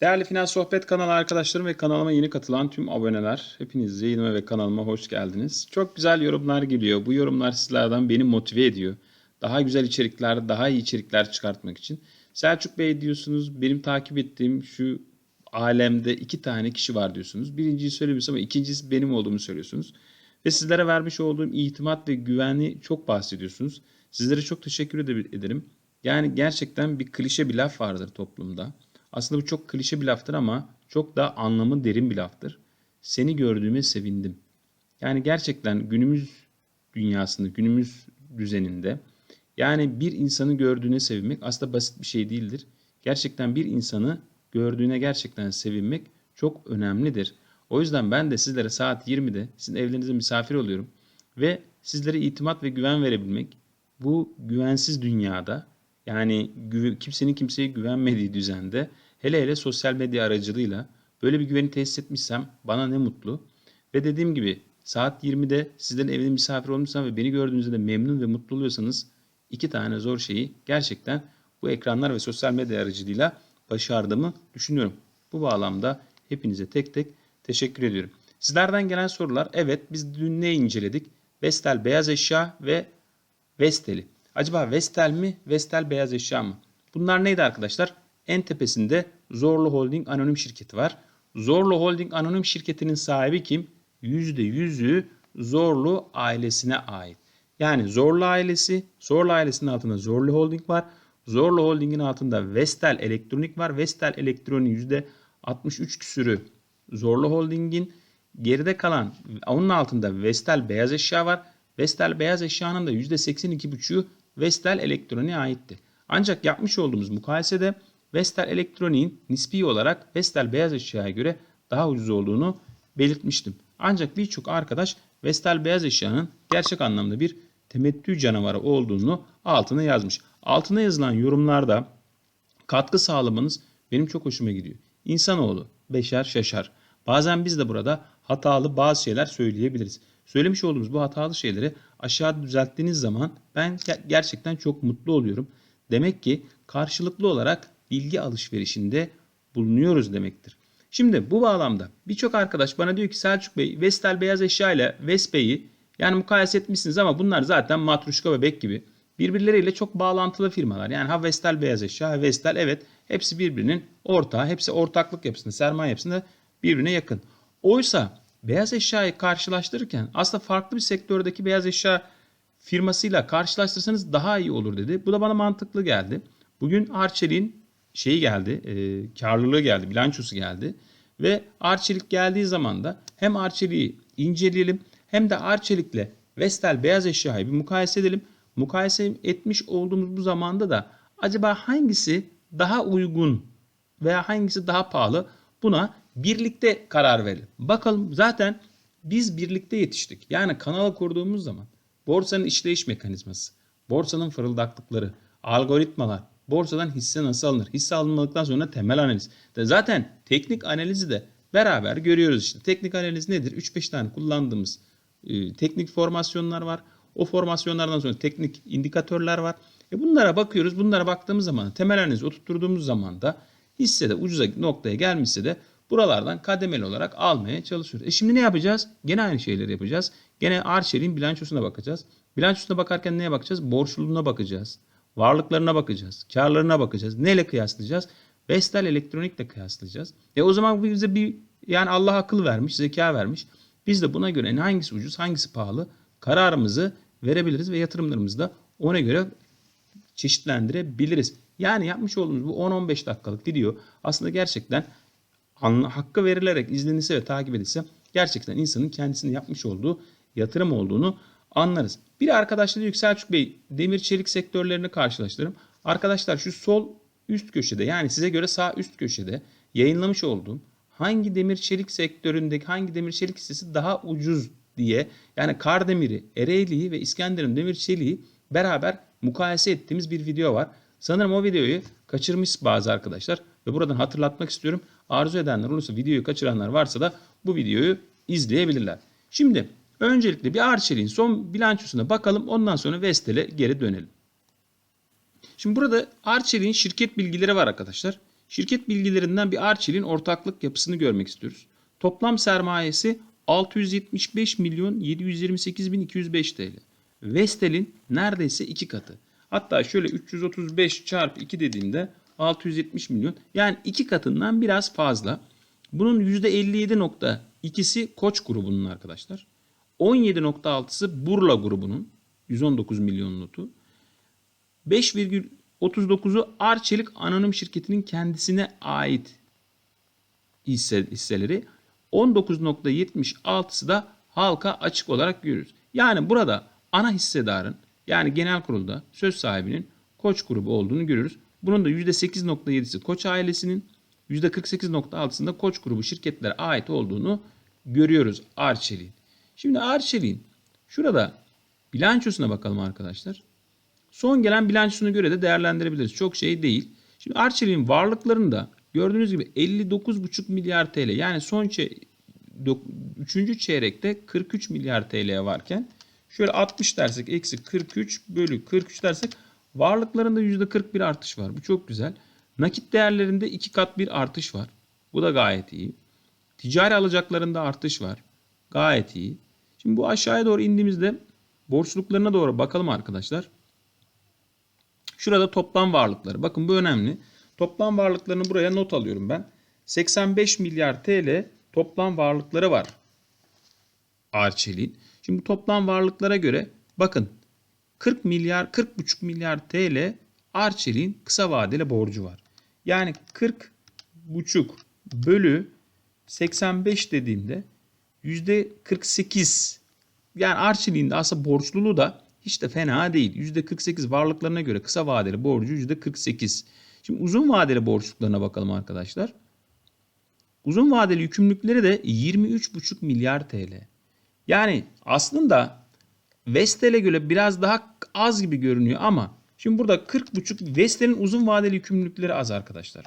Değerli Finans Sohbet kanalı arkadaşlarım ve kanalıma yeni katılan tüm aboneler, hepiniz yayınıma ve kanalıma hoş geldiniz. Çok güzel yorumlar geliyor. Bu yorumlar sizlerden beni motive ediyor. Daha güzel içerikler, daha iyi içerikler çıkartmak için. Selçuk Bey diyorsunuz, benim takip ettiğim şu alemde iki tane kişi var diyorsunuz. Birinciyi söylemiyorsunuz ama ikincisi benim olduğumu söylüyorsunuz. Ve sizlere vermiş olduğum itimat ve güveni çok bahsediyorsunuz. Sizlere çok teşekkür ede- ederim. Yani gerçekten bir klişe bir laf vardır toplumda. Aslında bu çok klişe bir laftır ama çok da anlamı derin bir laftır. Seni gördüğüme sevindim. Yani gerçekten günümüz dünyasında, günümüz düzeninde yani bir insanı gördüğüne sevinmek aslında basit bir şey değildir. Gerçekten bir insanı gördüğüne gerçekten sevinmek çok önemlidir. O yüzden ben de sizlere saat 20'de sizin evlerinize misafir oluyorum ve sizlere itimat ve güven verebilmek bu güvensiz dünyada yani kimsenin kimseye güvenmediği düzende hele hele sosyal medya aracılığıyla böyle bir güveni tesis etmişsem bana ne mutlu. Ve dediğim gibi saat 20'de sizlerin evine misafir olmuşsam ve beni gördüğünüzde de memnun ve mutlu oluyorsanız iki tane zor şeyi gerçekten bu ekranlar ve sosyal medya aracılığıyla başardığımı düşünüyorum. Bu bağlamda hepinize tek tek teşekkür ediyorum. Sizlerden gelen sorular evet biz dün ne inceledik? Vestel beyaz eşya ve Vestel'i. Acaba Vestel mi, Vestel beyaz eşya mı? Bunlar neydi arkadaşlar? En tepesinde Zorlu Holding Anonim Şirketi var. Zorlu Holding Anonim Şirketi'nin sahibi kim? %100'ü Zorlu ailesine ait. Yani Zorlu ailesi, Zorlu ailesinin altında Zorlu Holding var. Zorlu Holding'in altında Vestel Elektronik var. Vestel Elektronik'in %63 küsürü Zorlu Holding'in. Geride kalan onun altında Vestel beyaz eşya var. Vestel beyaz eşyanın da %82,5'u Vestel Elektronik'e aitti. Ancak yapmış olduğumuz mukayesede Vestel Elektronik'in nispi olarak Vestel beyaz eşyaya göre daha ucuz olduğunu belirtmiştim. Ancak birçok arkadaş Vestel beyaz eşyanın gerçek anlamda bir temettü canavarı olduğunu altına yazmış. Altına yazılan yorumlarda katkı sağlamanız benim çok hoşuma gidiyor. İnsanoğlu beşer şaşar. Bazen biz de burada hatalı bazı şeyler söyleyebiliriz. Söylemiş olduğumuz bu hatalı şeyleri aşağı düzelttiğiniz zaman ben ger- gerçekten çok mutlu oluyorum. Demek ki karşılıklı olarak bilgi alışverişinde bulunuyoruz demektir. Şimdi bu bağlamda birçok arkadaş bana diyor ki Selçuk Bey Vestel beyaz eşya ile Vespe'yi yani mukayese etmişsiniz ama bunlar zaten matruşka bebek gibi birbirleriyle çok bağlantılı firmalar. Yani ha Vestel beyaz eşya, ha Vestel evet hepsi birbirinin ortağı, hepsi ortaklık yapısında, sermaye yapısında birbirine yakın. Oysa beyaz eşyayı karşılaştırırken aslında farklı bir sektördeki beyaz eşya firmasıyla karşılaştırsanız daha iyi olur dedi. Bu da bana mantıklı geldi. Bugün Arçelik'in şeyi geldi, e, karlılığı geldi, bilançosu geldi. Ve Arçelik geldiği zaman da hem Arçelik'i inceleyelim hem de Arçelik'le Vestel beyaz eşyayı bir mukayese edelim. Mukayese etmiş olduğumuz bu zamanda da acaba hangisi daha uygun veya hangisi daha pahalı buna birlikte karar verelim. Bakalım zaten biz birlikte yetiştik. Yani kanalı kurduğumuz zaman borsanın işleyiş mekanizması, borsanın fırıldaklıkları, algoritmalar, borsadan hisse nasıl alınır, hisse alınmadıktan sonra temel analiz. Zaten teknik analizi de beraber görüyoruz işte. Teknik analiz nedir? 3-5 tane kullandığımız e, teknik formasyonlar var. O formasyonlardan sonra teknik indikatörler var. E bunlara bakıyoruz. Bunlara baktığımız zaman temel analizi oturtturduğumuz zaman da hisse de ucuza noktaya gelmişse de buralardan kademeli olarak almaya çalışıyoruz. E şimdi ne yapacağız? Gene aynı şeyleri yapacağız. Gene Arçelik'in bilançosuna bakacağız. Bilançosuna bakarken neye bakacağız? Borçluluğuna bakacağız. Varlıklarına bakacağız. Karlarına bakacağız. Neyle kıyaslayacağız? Vestel Elektronik'le kıyaslayacağız. E o zaman bize bir yani Allah akıl vermiş, zeka vermiş. Biz de buna göre hangisi ucuz, hangisi pahalı kararımızı verebiliriz ve yatırımlarımızı da ona göre çeşitlendirebiliriz. Yani yapmış olduğumuz bu 10-15 dakikalık video aslında gerçekten anla, hakkı verilerek izlenirse ve takip edilse gerçekten insanın kendisini yapmış olduğu yatırım olduğunu anlarız. Bir arkadaş da diyor ki Bey demir çelik sektörlerini karşılaştırırım. Arkadaşlar şu sol üst köşede yani size göre sağ üst köşede yayınlamış olduğum hangi demir çelik sektöründeki hangi demir çelik hissesi daha ucuz diye yani Kardemir'i, Ereğli'yi ve İskenderun demir çeliği beraber mukayese ettiğimiz bir video var. Sanırım o videoyu kaçırmış bazı arkadaşlar ve buradan hatırlatmak istiyorum. Arzu edenler olursa videoyu kaçıranlar varsa da bu videoyu izleyebilirler. Şimdi öncelikle bir Arçelik'in son bilançosuna bakalım ondan sonra Vestel'e geri dönelim. Şimdi burada Arçelik'in şirket bilgileri var arkadaşlar. Şirket bilgilerinden bir Arçelik'in ortaklık yapısını görmek istiyoruz. Toplam sermayesi 675 milyon 728 bin 205 TL. Vestel'in neredeyse iki katı. Hatta şöyle 335 çarpı 2 dediğimde 670 milyon. Yani iki katından biraz fazla. Bunun %57.2'si Koç grubunun arkadaşlar. 17.6'sı Burla grubunun 119 milyon notu. 5,39'u Arçelik Anonim Şirketi'nin kendisine ait hisse, hisseleri. 19.76'sı da halka açık olarak görüyoruz. Yani burada ana hissedarın yani genel kurulda söz sahibinin Koç grubu olduğunu görüyoruz. Bunun da %8.7'si Koç ailesinin, %48.6'sında Koç grubu şirketlere ait olduğunu görüyoruz Arçelik'in. Şimdi Arçelik'in şurada bilançosuna bakalım arkadaşlar. Son gelen bilançosuna göre de değerlendirebiliriz. Çok şey değil. Şimdi Arçelik'in varlıklarında gördüğünüz gibi 59,5 milyar TL yani son çe 3. çeyrekte 43 milyar TL varken şöyle 60 dersek eksi 43 bölü 43 dersek varlıklarında %41 artış var. Bu çok güzel. Nakit değerlerinde 2 kat bir artış var. Bu da gayet iyi. Ticari alacaklarında artış var. Gayet iyi. Şimdi bu aşağıya doğru indiğimizde borçluluklarına doğru bakalım arkadaşlar. Şurada toplam varlıkları. Bakın bu önemli. Toplam varlıklarını buraya not alıyorum ben. 85 milyar TL toplam varlıkları var. Arçelik'in. Şimdi bu toplam varlıklara göre bakın 40 milyar 40,5 milyar TL Arçelik'in kısa vadeli borcu var. Yani 40,5 bölü 85 dediğimde %48 yani Arçelik'in de aslında borçluluğu da hiç de fena değil. %48 varlıklarına göre kısa vadeli borcu %48. Şimdi uzun vadeli borçluklarına bakalım arkadaşlar. Uzun vadeli yükümlülükleri de 23,5 milyar TL. Yani aslında Vestel'e göre biraz daha az gibi görünüyor ama şimdi burada 40,5 Vestel'in uzun vadeli yükümlülükleri az arkadaşlar.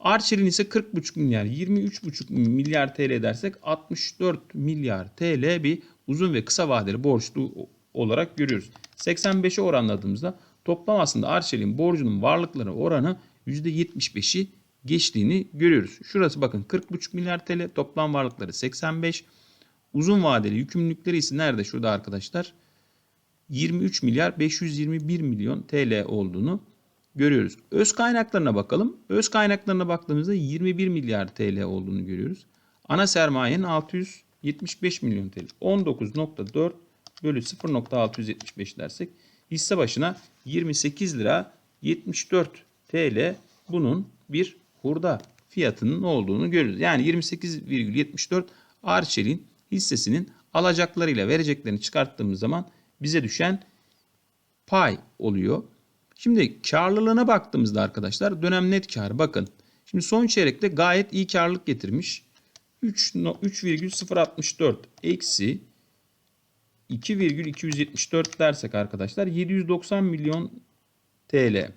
Arçelik'in ise 40,5 milyar 23,5 milyar TL dersek 64 milyar TL bir uzun ve kısa vadeli borçlu olarak görüyoruz. 85'e oranladığımızda toplam aslında Arçelik'in borcunun varlıkları oranı %75'i geçtiğini görüyoruz. Şurası bakın 40,5 milyar TL toplam varlıkları 85. Uzun vadeli yükümlülükleri ise nerede şurada arkadaşlar? 23 milyar 521 milyon TL olduğunu görüyoruz. Öz kaynaklarına bakalım. Öz kaynaklarına baktığımızda 21 milyar TL olduğunu görüyoruz. Ana sermayenin 675 milyon TL. 19.4 bölü 0.675 dersek hisse başına 28 lira 74 TL bunun bir hurda fiyatının olduğunu görüyoruz. Yani 28,74 Arçelik'in hissesinin alacaklarıyla vereceklerini çıkarttığımız zaman bize düşen pay oluyor. Şimdi karlılığına baktığımızda arkadaşlar dönem net karı bakın. Şimdi son çeyrekte gayet iyi karlılık getirmiş. 3,064 eksi 2,274 dersek arkadaşlar 790 milyon TL.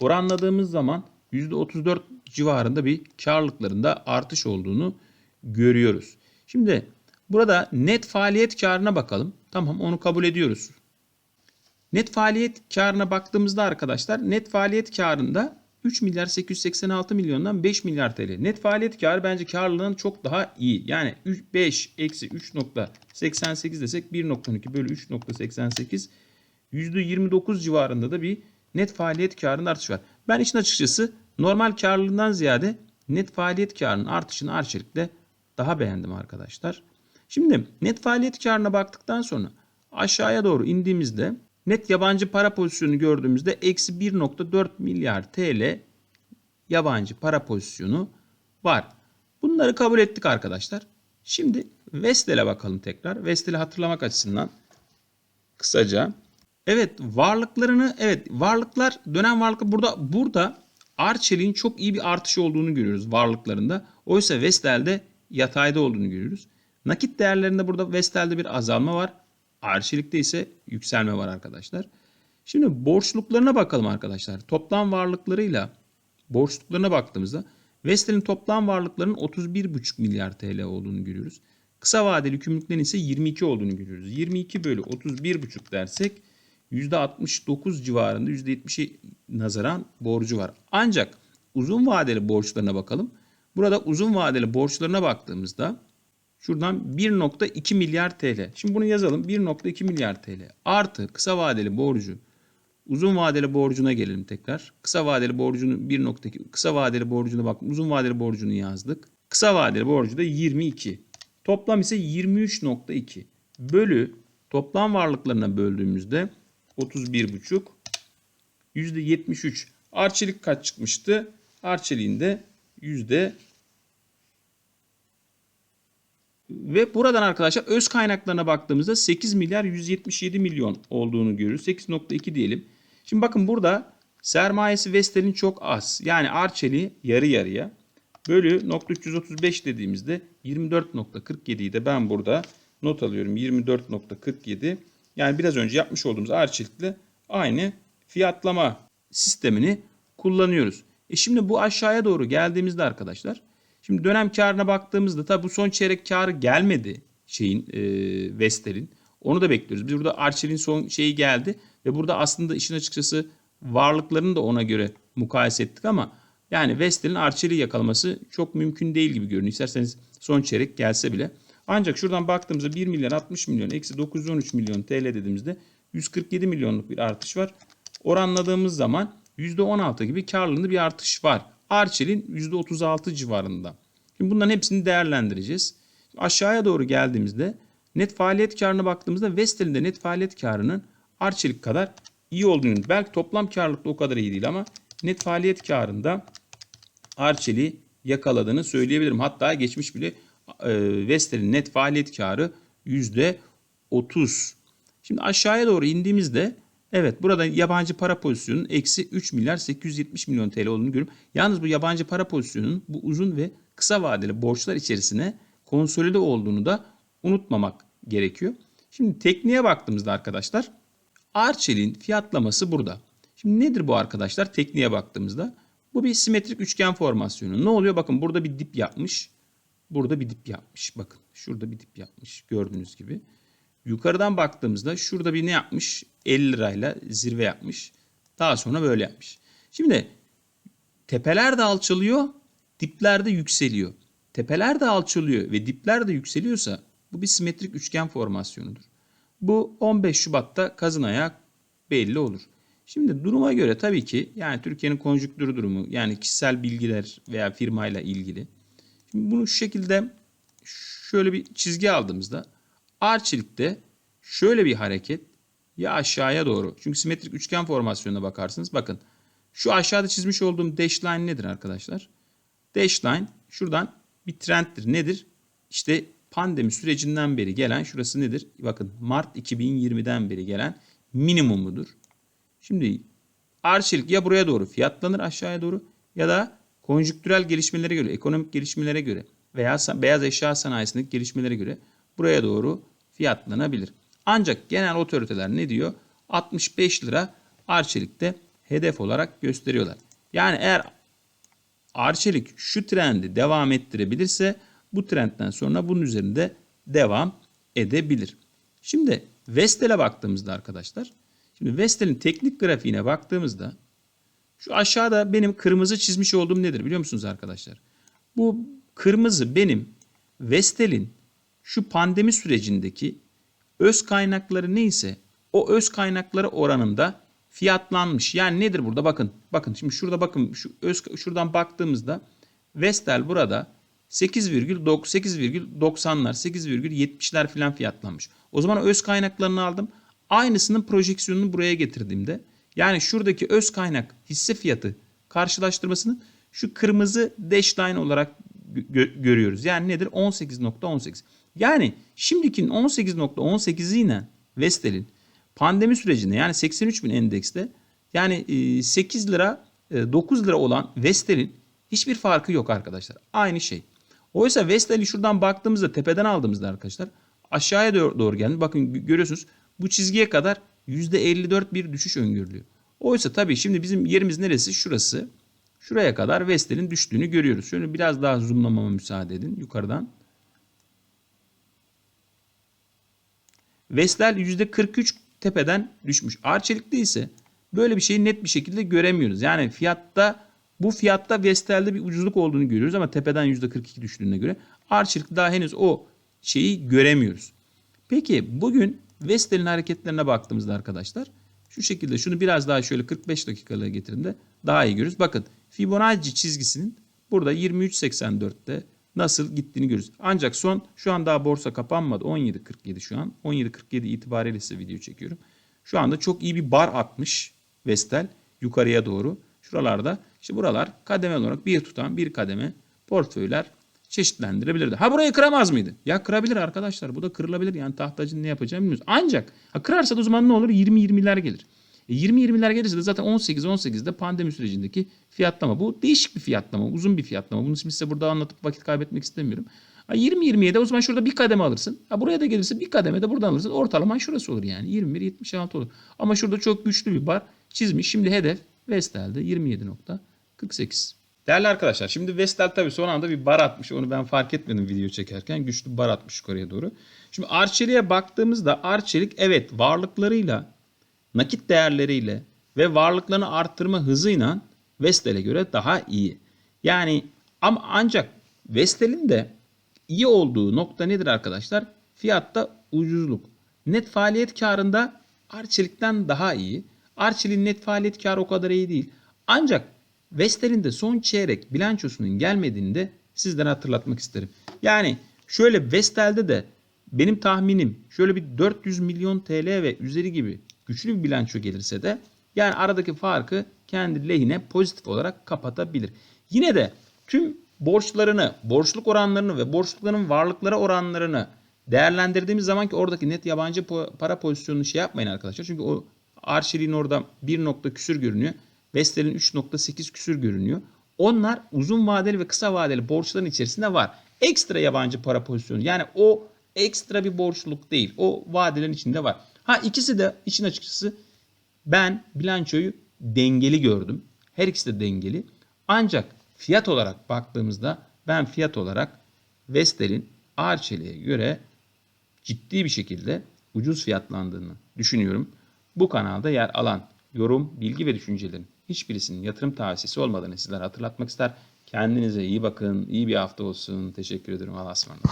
Oranladığımız zaman %34 civarında bir karlılıklarında artış olduğunu görüyoruz. Şimdi burada net faaliyet karına bakalım. Tamam onu kabul ediyoruz. Net faaliyet karına baktığımızda arkadaşlar net faaliyet karında 3 milyar 886 milyondan 5 milyar TL. Net faaliyet karı bence karlılığın çok daha iyi. Yani 5 eksi 3.88 desek 1.12 bölü 3.88 %29 civarında da bir net faaliyet karının artışı var. Ben işin açıkçası normal karlılığından ziyade net faaliyet karının artışını Arçelik'te daha beğendim arkadaşlar. Şimdi net faaliyet karına baktıktan sonra aşağıya doğru indiğimizde net yabancı para pozisyonu gördüğümüzde eksi 1.4 milyar TL yabancı para pozisyonu var. Bunları kabul ettik arkadaşlar. Şimdi Vestel'e bakalım tekrar. Vestel'i hatırlamak açısından kısaca. Evet varlıklarını evet varlıklar dönem varlıkı burada burada Arçelik'in çok iyi bir artış olduğunu görüyoruz varlıklarında. Oysa Vestel'de yatayda olduğunu görüyoruz. Nakit değerlerinde burada Vestel'de bir azalma var. Arçelik'te ise yükselme var arkadaşlar. Şimdi borçluklarına bakalım arkadaşlar. Toplam varlıklarıyla borçluklarına baktığımızda Vestel'in toplam varlıklarının 31,5 milyar TL olduğunu görüyoruz. Kısa vadeli yükümlülüklerin ise 22 olduğunu görüyoruz. 22 bölü 31,5 dersek %69 civarında %70'e nazaran borcu var. Ancak uzun vadeli borçlarına bakalım. Burada uzun vadeli borçlarına baktığımızda şuradan 1.2 milyar TL. Şimdi bunu yazalım. 1.2 milyar TL artı kısa vadeli borcu Uzun vadeli borcuna gelelim tekrar. Kısa vadeli borcunu 1.2 kısa vadeli borcuna bak. Uzun vadeli borcunu yazdık. Kısa vadeli borcu da 22. Toplam ise 23.2. Bölü toplam varlıklarına böldüğümüzde 31.5 %73. Arçelik kaç çıkmıştı? Arçeliğin de Ve buradan arkadaşlar öz kaynaklarına baktığımızda 8 milyar 177 milyon olduğunu görüyoruz. 8.2 diyelim. Şimdi bakın burada sermayesi Vestel'in çok az. Yani Arçelik'i yarı yarıya bölü nokta 335 dediğimizde 24.47'yi de ben burada not alıyorum. 24.47 yani biraz önce yapmış olduğumuz Arçelik'le aynı fiyatlama sistemini kullanıyoruz. E şimdi bu aşağıya doğru geldiğimizde arkadaşlar Şimdi dönem karına baktığımızda tabi bu son çeyrek karı gelmedi şeyin e, Vestel'in. Onu da bekliyoruz. Biz burada Arçelik'in son şeyi geldi ve burada aslında işin açıkçası varlıklarını da ona göre mukayese ettik ama yani Vestel'in Arçelik'i yakalaması çok mümkün değil gibi görünüyor. İsterseniz son çeyrek gelse bile. Ancak şuradan baktığımızda 1 milyar 60 milyon eksi 913 milyon TL dediğimizde 147 milyonluk bir artış var. Oranladığımız zaman %16 gibi karlılığında bir artış var. Arçel'in %36 civarında. Şimdi bunların hepsini değerlendireceğiz. Aşağıya doğru geldiğimizde net faaliyet karına baktığımızda Vestel'in de net faaliyet karının Arçelik kadar iyi olduğunu belki toplam karlılıkta o kadar iyi değil ama net faaliyet karında Arçelik'i yakaladığını söyleyebilirim. Hatta geçmiş bile e, Vestel'in net faaliyet karı %30. Şimdi aşağıya doğru indiğimizde Evet burada yabancı para pozisyonunun eksi 3 milyar 870 milyon TL olduğunu görüyorum. Yalnız bu yabancı para pozisyonunun bu uzun ve kısa vadeli borçlar içerisine konsolide olduğunu da unutmamak gerekiyor. Şimdi tekniğe baktığımızda arkadaşlar Arçelik'in fiyatlaması burada. Şimdi nedir bu arkadaşlar tekniğe baktığımızda? Bu bir simetrik üçgen formasyonu. Ne oluyor? Bakın burada bir dip yapmış. Burada bir dip yapmış. Bakın şurada bir dip yapmış gördüğünüz gibi. Yukarıdan baktığımızda şurada bir ne yapmış? 50 lirayla zirve yapmış. Daha sonra böyle yapmış. Şimdi tepeler de alçalıyor, dipler de yükseliyor. Tepeler de alçalıyor ve dipler de yükseliyorsa bu bir simetrik üçgen formasyonudur. Bu 15 Şubat'ta kazın ayak belli olur. Şimdi duruma göre tabii ki yani Türkiye'nin konjüktür durumu yani kişisel bilgiler veya firmayla ilgili. Şimdi bunu şu şekilde şöyle bir çizgi aldığımızda Arçelik'te şöyle bir hareket ya aşağıya doğru. Çünkü simetrik üçgen formasyonuna bakarsınız. Bakın şu aşağıda çizmiş olduğum dash line nedir arkadaşlar? Dash line şuradan bir trenddir. Nedir? İşte pandemi sürecinden beri gelen şurası nedir? Bakın Mart 2020'den beri gelen minimumudur. Şimdi Arçelik ya buraya doğru fiyatlanır aşağıya doğru ya da konjüktürel gelişmelere göre, ekonomik gelişmelere göre veya beyaz eşya sanayisindeki gelişmelere göre buraya doğru fiyatlanabilir. Ancak genel otoriteler ne diyor? 65 lira Arçelik'te hedef olarak gösteriyorlar. Yani eğer Arçelik şu trendi devam ettirebilirse bu trendten sonra bunun üzerinde devam edebilir. Şimdi Vestel'e baktığımızda arkadaşlar. Şimdi Vestel'in teknik grafiğine baktığımızda şu aşağıda benim kırmızı çizmiş olduğum nedir biliyor musunuz arkadaşlar? Bu kırmızı benim Vestel'in şu pandemi sürecindeki öz kaynakları neyse o öz kaynakları oranında fiyatlanmış. Yani nedir burada? Bakın. Bakın şimdi şurada bakın şu öz şuradan baktığımızda Vestel burada 8,90'lar 8,70'ler falan fiyatlanmış. O zaman öz kaynaklarını aldım. Aynısının projeksiyonunu buraya getirdiğimde yani şuradaki öz kaynak hisse fiyatı karşılaştırmasını şu kırmızı dash line olarak gö- görüyoruz. Yani nedir? 18.18. Yani şimdikinin 18.18'i ile Vestel'in pandemi sürecinde yani 83 bin endekste yani 8 lira 9 lira olan Vestel'in hiçbir farkı yok arkadaşlar. Aynı şey. Oysa Vestel'i şuradan baktığımızda tepeden aldığımızda arkadaşlar aşağıya doğru geldi. Bakın görüyorsunuz bu çizgiye kadar %54 bir düşüş öngörülüyor. Oysa tabii şimdi bizim yerimiz neresi? Şurası. Şuraya kadar Vestel'in düştüğünü görüyoruz. Şöyle biraz daha zoomlamama müsaade edin yukarıdan. Vestel %43 tepeden düşmüş. Arçelik'te ise böyle bir şeyi net bir şekilde göremiyoruz. Yani fiyatta Bu fiyatta Vestel'de bir ucuzluk olduğunu görüyoruz ama tepeden %42 düştüğüne göre Arçelik daha henüz o şeyi göremiyoruz. Peki bugün Vestel'in hareketlerine baktığımızda arkadaşlar şu şekilde şunu biraz daha şöyle 45 dakikalığa getirdiğimde daha iyi görürüz. Bakın Fibonacci çizgisinin burada 23.84'te nasıl gittiğini görürüz. Ancak son şu an daha borsa kapanmadı. 17.47 şu an. 17.47 itibariyle size video çekiyorum. Şu anda çok iyi bir bar atmış Vestel yukarıya doğru. Şuralarda işte buralar kademe olarak bir tutan bir kademe portföyler çeşitlendirebilirdi. Ha burayı kıramaz mıydı? Ya kırabilir arkadaşlar. Bu da kırılabilir. Yani tahtacının ne yapacağını bilmiyoruz. Ancak ha kırarsa da o zaman ne olur? 20-20'ler gelir. E 20-20'ler gelirse de zaten 18-18'de pandemi sürecindeki fiyatlama. Bu değişik bir fiyatlama. Uzun bir fiyatlama. Bunu size burada anlatıp vakit kaybetmek istemiyorum. Ha 20-27'de o zaman şurada bir kademe alırsın. Ha buraya da gelirse bir kademe de buradan alırsın. Ortalaman şurası olur yani. 21-76 olur. Ama şurada çok güçlü bir bar çizmiş. Şimdi hedef Vestel'de 27.48. Değerli arkadaşlar şimdi Vestel tabii son anda bir bar atmış. Onu ben fark etmedim video çekerken. Güçlü bar atmış yukarıya doğru. Şimdi Arçelik'e baktığımızda Arçelik evet varlıklarıyla, nakit değerleriyle ve varlıklarını arttırma hızıyla Vestel'e göre daha iyi. Yani ama ancak Vestel'in de iyi olduğu nokta nedir arkadaşlar? Fiyatta ucuzluk. Net faaliyet karında Arçelik'ten daha iyi. Arçelik'in net faaliyet karı o kadar iyi değil. Ancak Vestel'in de son çeyrek bilançosunun gelmediğini de sizlere hatırlatmak isterim. Yani şöyle Vestel'de de benim tahminim şöyle bir 400 milyon TL ve üzeri gibi güçlü bir bilanço gelirse de yani aradaki farkı kendi lehine pozitif olarak kapatabilir. Yine de tüm borçlarını, borçluk oranlarını ve borçlukların varlıklara oranlarını değerlendirdiğimiz zaman ki oradaki net yabancı para pozisyonunu şey yapmayın arkadaşlar. Çünkü o Arçelik'in orada 1 nokta küsür görünüyor. Vestel'in 3.8 küsür görünüyor. Onlar uzun vadeli ve kısa vadeli borçların içerisinde var. Ekstra yabancı para pozisyonu. Yani o ekstra bir borçluluk değil. O vadelerin içinde var. Ha ikisi de için açıkçası ben bilançoyu dengeli gördüm. Her ikisi de dengeli. Ancak fiyat olarak baktığımızda ben fiyat olarak Vestel'in Arçelik'e göre ciddi bir şekilde ucuz fiyatlandığını düşünüyorum. Bu kanalda yer alan yorum, bilgi ve düşüncelerin hiçbirisinin yatırım tavsiyesi olmadığını sizlere hatırlatmak ister. Kendinize iyi bakın, iyi bir hafta olsun. Teşekkür ederim. Allah'a ısmarladık.